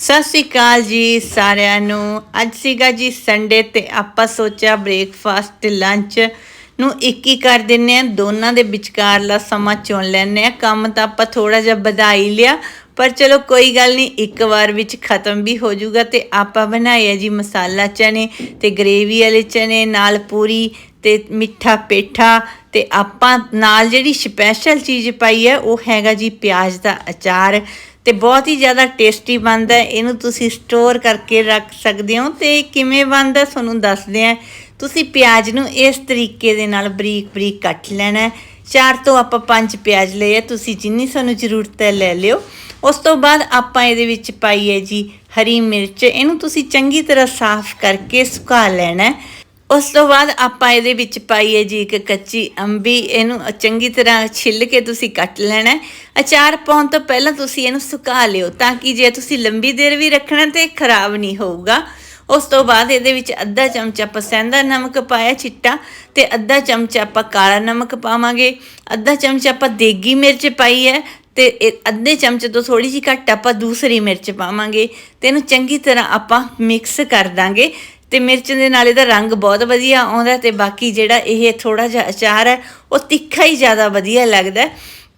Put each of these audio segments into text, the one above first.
ਸਤਿ ਸ਼੍ਰੀ ਅਕਾਲ ਜੀ ਸਾਰਿਆਂ ਨੂੰ। ਅੱਜ ਸੀਗਾ ਜੀ ਸੰਡੇ ਤੇ ਆਪਾਂ ਸੋਚਿਆ ਬ੍ਰੇਕਫਾਸਟ ਤੇ ਲੰਚ ਨੂੰ ਇੱਕ ਹੀ ਕਰ ਦਿੰਨੇ ਆ। ਦੋਨਾਂ ਦੇ ਵਿਚਕਾਰਲਾ ਸਮਾਂ ਚੁਣ ਲੈਣੇ ਆ। ਕੰਮ ਤਾਂ ਆਪਾਂ ਥੋੜਾ ਜਿਹਾ ਵਧਾਈ ਲਿਆ, ਪਰ ਚਲੋ ਕੋਈ ਗੱਲ ਨਹੀਂ, ਇੱਕ ਵਾਰ ਵਿੱਚ ਖਤਮ ਵੀ ਹੋ ਜਾਊਗਾ ਤੇ ਆਪਾਂ ਬਣਾਏ ਆ ਜੀ ਮਸਾਲਾ ਚਨੇ ਤੇ ਗ੍ਰੇਵੀ ਵਾਲੇ ਚਨੇ, ਨਾਲ ਪੂਰੀ ਤੇ ਮਿੱਠਾ ਪੇਠਾ ਤੇ ਆਪਾਂ ਨਾਲ ਜਿਹੜੀ ਸਪੈਸ਼ਲ ਚੀਜ਼ ਪਾਈ ਹੈ, ਉਹ ਹੈਗਾ ਜੀ ਪਿਆਜ਼ ਦਾ ਅਚਾਰ ਤੇ ਬਹੁਤ ਹੀ ਜ਼ਿਆਦਾ ਟੇਸਟੀ ਬਣਦਾ ਇਹਨੂੰ ਤੁਸੀਂ ਸਟੋਰ ਕਰਕੇ ਰੱਖ ਸਕਦੇ ਹੋ ਤੇ ਕਿਵੇਂ ਬਣਦਾ ਤੁਹਾਨੂੰ ਦੱਸਦੇ ਆ ਤੁਸੀਂ ਪਿਆਜ਼ ਨੂੰ ਇਸ ਤਰੀਕੇ ਦੇ ਨਾਲ ਬਰੀਕ ਬਰੀਕ ਕੱਟ ਲੈਣਾ ਚਾਰ ਤੋਂ ਆਪਾਂ ਪੰਜ ਪਿਆਜ਼ ਲਏ ਆ, ਤੁਸੀਂ ਜਿੰਨੀ ਸਾਨੂੰ ਜ਼ਰੂਰਤ ਹੈ ਲੈ ਲਿਓ। ਉਸ ਤੋਂ ਬਾਅਦ ਆਪਾਂ ਇਹਦੇ ਵਿੱਚ ਪਾਈ ਹੈ ਜੀ ਹਰੀ ਮਿਰਚ। ਇਹਨੂੰ ਤੁਸੀਂ ਚੰਗੀ ਤਰ੍ਹਾਂ ਸਾਫ਼ ਕਰਕੇ ਸੁਕਾ ਲੈਣਾ ਉਸ ਤੋਂ ਬਾਅਦ ਆਪਾਂ ਇਹਦੇ ਵਿੱਚ ਪਾਈਏ ਜੀ ਇੱਕ ਕੱਚੀ ਅੰਬੀ, ਇਹਨੂੰ ਚੰਗੀ ਤਰ੍ਹਾਂ ਛਿੱਲ ਕੇ ਤੁਸੀਂ ਕੱਟ ਲੈਣਾ ਅਚਾਰ ਪਾਉਣ ਤੋਂ ਪਹਿਲਾਂ ਤੁਸੀਂ ਇਹਨੂੰ ਸੁਕਾ ਲਿਓ ਤਾਂ ਕਿ ਜੇ ਤੁਸੀਂ ਲੰਬੀ ਦੇਰ ਵੀ ਰੱਖਣਾ ਤੇ ਖਰਾਬ ਨਹੀਂ ਹੋਊਗਾ। ਉਸ ਤੋਂ ਬਾਅਦ ਇਹਦੇ ਵਿੱਚ ਅੱਧਾ ਚਮਚਾ ਪਸੰਦਾ ਨਮਕ ਪਾਇਆ ਚਿੱਟਾ ਤੇ ਅੱਧਾ ਚਮਚਾ ਆਪਾਂ ਕਾਲਾ ਨਮਕ ਪਾਵਾਂਗੇ। ਅੱਧਾ ਚਮਚਾ ਆਪਾਂ ਦੇਗੀ ਮਿਰਚ ਪਾਈ ਹੈ ਤੇ ਇਹ ਅੱਧੇ ਚਮਚੇ ਤੋਂ ਥੋੜੀ ਜਿਹੀ ਘੱਟ ਆਪਾਂ ਦੂਸਰੀ ਮਿਰਚ ਪਾਵਾਂਗੇ ਤੇ ਇਹਨੂੰ ਚੰਗੀ ਤਰ੍ਹਾਂ ਆਪਾਂ ਮਿਕਸ ਕਰ ਦਾਂਗੇ। ਤੇ ਮਿਰਚ ਦੇ ਨਾਲ ਇਹਦਾ ਰੰਗ ਬਹੁਤ ਵਧੀਆ ਆਉਂਦਾ ਤੇ ਬਾਕੀ ਜਿਹੜਾ ਇਹ ਥੋੜਾ ਜਿਹਾ ਅਚਾਰ ਹੈ, ਉਹ ਤਿੱਖਾ ਹੀ ਜ਼ਿਆਦਾ ਵਧੀਆ ਲੱਗਦਾ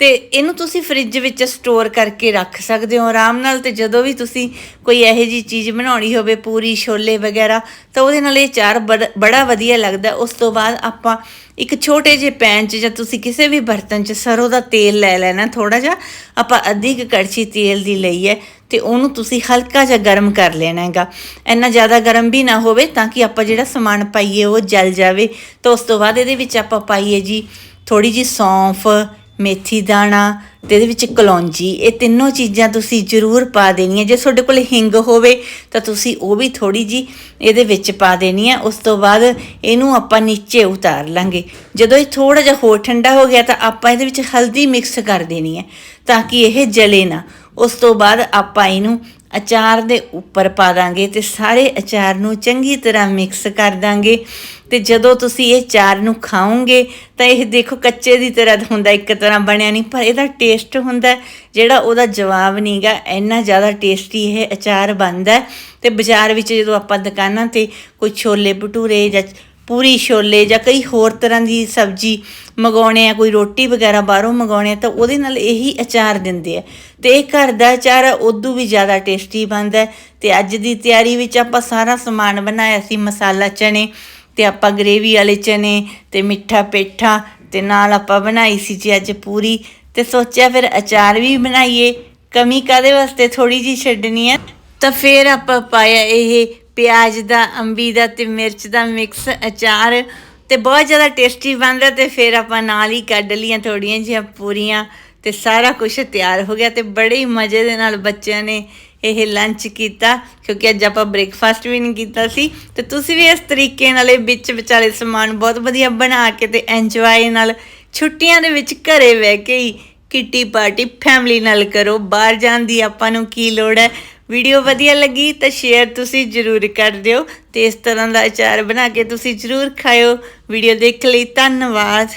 ਤੇ ਇਹਨੂੰ ਤੁਸੀਂ ਫ੍ਰਿਜ ਵਿੱਚ ਸਟੋਰ ਕਰਕੇ ਰੱਖ ਸਕਦੇ ਹੋ। ਆਰਾਮ ਨਾਲ ਤੇ ਜਦੋਂ ਵੀ ਤੁਸੀਂ ਕੋਈ ਇਹੋ ਜੀ ਚੀਜ਼ ਬਣਾਉਣੀ ਹੋਵੇ, ਪੂਰੀ ਛੋਲੇ ਵਗੈਰਾ, ਤਾਂ ਉਹਦੇ ਨਾਲ ਇਹ ਚਾਰ ਬੜ- ਬੜਾ ਵਧੀਆ ਲੱਗਦਾ। ਉਸ ਤੋਂ ਬਾਅਦ ਆਪਾਂ ਇੱਕ ਛੋਟੇ ਜਿਹੇ ਪੈਨ 'ਚ ਜਾਂ ਤੁਸੀਂ ਕਿਸੇ ਵੀ ਬਰਤਨ 'ਚ ਸਰੋਂ ਦਾ ਤੇਲ ਲੈ ਲੈਣਾ ਥੋੜਾ ਜਿਹਾ, ਆਪਾਂ ਅੱਧੀ ਕੁ ਕੜਛੀ ਤੇਲ ਦੀ ਲਈ ਹੈ ਤੇ ਉਹਨੂੰ ਤੁਸੀਂ ਹਲਕਾ ਜਿਹਾ ਗਰਮ ਕਰ ਲੈਣਾ ਹੈਗਾ। ਇੰਨਾ ਜ਼ਿਆਦਾ ਗਰਮ ਵੀ ਨਾ ਹੋਵੇ ਤਾਂ ਕਿ ਆਪਾਂ ਜਿਹੜਾ ਸਮਾਨ ਪਾਈਏ ਉਹ ਜਲ ਜਾਵੇ। ਤਾਂ ਉਸ ਤੋਂ ਬਾਅਦ ਇਹਦੇ ਵਿੱਚ ਆਪਾਂ ਪਾਈਏ ਜੀ ਥੋੜੀ ਜੀ ਸੌਂਫ ਮੇਥੀ ਦਾਣਾ ਤੇ ਇਹਦੇ ਵਿੱਚ ਕਲੌਂਜੀ, ਇਹ ਤਿੰਨੋਂ ਚੀਜ਼ਾਂ ਤੁਸੀਂ ਜ਼ਰੂਰ ਪਾ ਦੇਣੀਆਂ। ਜੇ ਤੁਹਾਡੇ ਕੋਲ ਹਿੰਗ ਹੋਵੇ, ਤਾਂ ਤੁਸੀਂ ਉਹ ਵੀ ਥੋੜੀ ਜੀ ਇਹਦੇ ਵਿੱਚ ਪਾ ਦੇਣੀ ਹੈ ਉਸ ਤੋਂ ਬਾਅਦ ਇਹਨੂੰ ਆਪਾਂ ਨੀਚੇ ਉਤਾਰ ਲਾਂਗੇ। ਜਦੋਂ ਇਹ ਥੋੜਾ ਜਿਹਾ ਹੋਰ ਠੰਡਾ ਹੋ ਗਿਆ, ਤਾਂ ਆਪਾਂ ਇਹਦੇ ਵਿੱਚ ਹਲਦੀ ਮਿਕਸ ਕਰ ਦੇਣੀ ਹੈ ਤਾਂ ਕਿ ਇਹ ਜਲੇ ਨਾ। ਉਸ ਤੋਂ ਬਾਅਦ ਆਪਾਂ ਇਹਨੂੰ ਅਚਾਰ ਦੇ ਉੱਪਰ ਪਾ ਦਾਂਗੇ ਤੇ ਸਾਰੇ ਅਚਾਰ ਨੂੰ ਚੰਗੀ ਤਰ੍ਹਾਂ ਮਿਕਸ ਕਰ ਦਾਂਗੇ। ਤੇ ਜਦੋਂ ਤੁਸੀਂ ਇਹ ਚਾਰ ਨੂੰ ਖਾਓਗੇ ਤਾਂ ਇਹ ਦੇਖੋ ਕੱਚੇ ਦੀ ਤਰ੍ਹਾਂ ਹੁੰਦਾ ਇੱਕ ਤਰ੍ਹਾਂ ਬਣਿਆ ਨਹੀਂ ਪਰ ਇਹਦਾ ਟੇਸਟ ਹੁੰਦਾ ਜਿਹੜਾ ਉਹਦਾ ਜਵਾਬ ਨਹੀਂਗਾ ਇੰਨਾ ਜ਼ਿਆਦਾ ਟੇਸਟੀ ਇਹ ਅਚਾਰ ਬਣਦਾ ਹੈ। ਤੇ ਬਾਜ਼ਾਰ ਵਿੱਚ ਜਦੋਂ ਆਪਾਂ ਦੁਕਾਨਾਂ ਤੇ ਕੋਈ ਛੋਲੇ ਭਟੂਰੇ ਜਾਂ ਪੂਰੀ ਛੋਲੇ ਜਾਂ ਕਈ ਹੋਰ ਤਰ੍ਹਾਂ ਦੀ ਸਬਜ਼ੀ ਮੰਗਾਉਣੇ ਆ ਕੋਈ ਰੋਟੀ ਵਗੈਰਾ ਬਾਹਰੋਂ ਮੰਗਾਉਣੇ ਆ ਤਾਂ ਉਹਦੇ ਨਾਲ ਇਹੀ ਅਚਾਰ ਦਿੰਦੇ ਆ ਤੇ ਇਹ ਘਰ ਦਾ ਅਚਾਰ ਆ, ਉਦੋਂ ਵੀ ਜ਼ਿਆਦਾ ਟੇਸਟੀ ਬਣਦਾ ਹੈ। ਤੇ ਅੱਜ ਦੀ ਤਿਆਰੀ ਵਿੱਚ ਆਪਾਂ ਸਾਰਾ ਸਮਾਨ ਬਣਾਇਆ ਸੀ ਮਸਾਲਾ ਚਣੇ ਤੇ ਆਪਾਂ ਗ੍ਰੇਵੀ ਵਾਲੇ ਚਨੇ ਤੇ ਮਿੱਠਾ ਪੇਠਾ ਤੇ ਨਾਲ ਆਪਾਂ ਬਣਾਈ ਸੀ ਜੀ ਅੱਜ ਪੂਰੀ ਤੇ ਸੋਚਿਆ ਫਿਰ ਅਚਾਰ ਵੀ ਬਣਾਈਏ। ਕਮੀ ਕਾਦੇ ਵਾਸਤੇ ਥੋੜੀ ਜੀ ਛੱਡਣੀ ਹੈ। ਤਾਂ ਫਿਰ ਆਪਾਂ ਪਾਇਆ ਇਹ ਪਿਆਜ਼ ਦਾ, ਅੰਬੀ ਦਾ ਤੇ ਮਿਰਚ ਦਾ ਮਿਕਸ ਅਚਾਰ ਤੇ ਬਹੁਤ ਜ਼ਿਆਦਾ ਟੇਸਟੀ ਬਣਦਾ ਤੇ ਫਿਰ ਆਪਾਂ ਨਾਲ ਹੀ ਕੱਢ ਲੀਆਂ ਥੋੜੀਆਂ ਜਿਹੀਆਂ ਪੂਰੀਆਂ। ਤੇ ਸਾਰਾ ਕੁਝ ਤਿਆਰ ਹੋ ਗਿਆ ਤੇ ਬੜੇ ਹੀ ਮਜ਼ੇ ਦੇ ਨਾਲ ਬੱਚਿਆਂ ਨੇ ਇਹ ਲੰਚ ਕੀਤਾ, ਕਿਉਂਕਿ ਅੱਜ ਆਪਾਂ ਬ੍ਰੇਕਫਾਸਟ ਵੀ ਨਹੀਂ ਕੀਤਾ ਸੀ। ਤੇ ਤੁਸੀਂ ਵੀ ਇਸ ਤਰੀਕੇ ਨਾਲ ਇਹ ਵਿੱਚ ਵਿਚਾਲੇ ਸਮਾਨ ਬਹੁਤ ਵਧੀਆ ਬਣਾ ਕੇ ਤੇ ਐਂਜੋਏ ਨਾਲ ਛੁੱਟੀਆਂ ਦੇ ਵਿੱਚ ਘਰੇ ਬਹਿ ਕੇ ਹੀ ਕਿੱਟੀ ਪਾਰਟੀ ਫੈਮਿਲੀ ਨਾਲ ਕਰੋ। ਬਾਹਰ ਜਾਣ ਦੀ ਆਪਾਂ ਨੂੰ ਕੀ ਲੋੜ ਹੈ? ਵੀਡੀਓ ਵਧੀਆ ਲੱਗੀ ਤਾਂ ਸ਼ੇਅਰ ਤੁਸੀਂ ਜ਼ਰੂਰ ਕਰ ਦਿਓ ਤੇ ਇਸ ਤਰ੍ਹਾਂ ਦਾ ਅਚਾਰ ਬਣਾ ਕੇ ਤੁਸੀਂ ਜ਼ਰੂਰ ਖਾਓ ਵੀਡੀਓ ਦੇਖ ਲਈ, ਧੰਨਵਾਦ।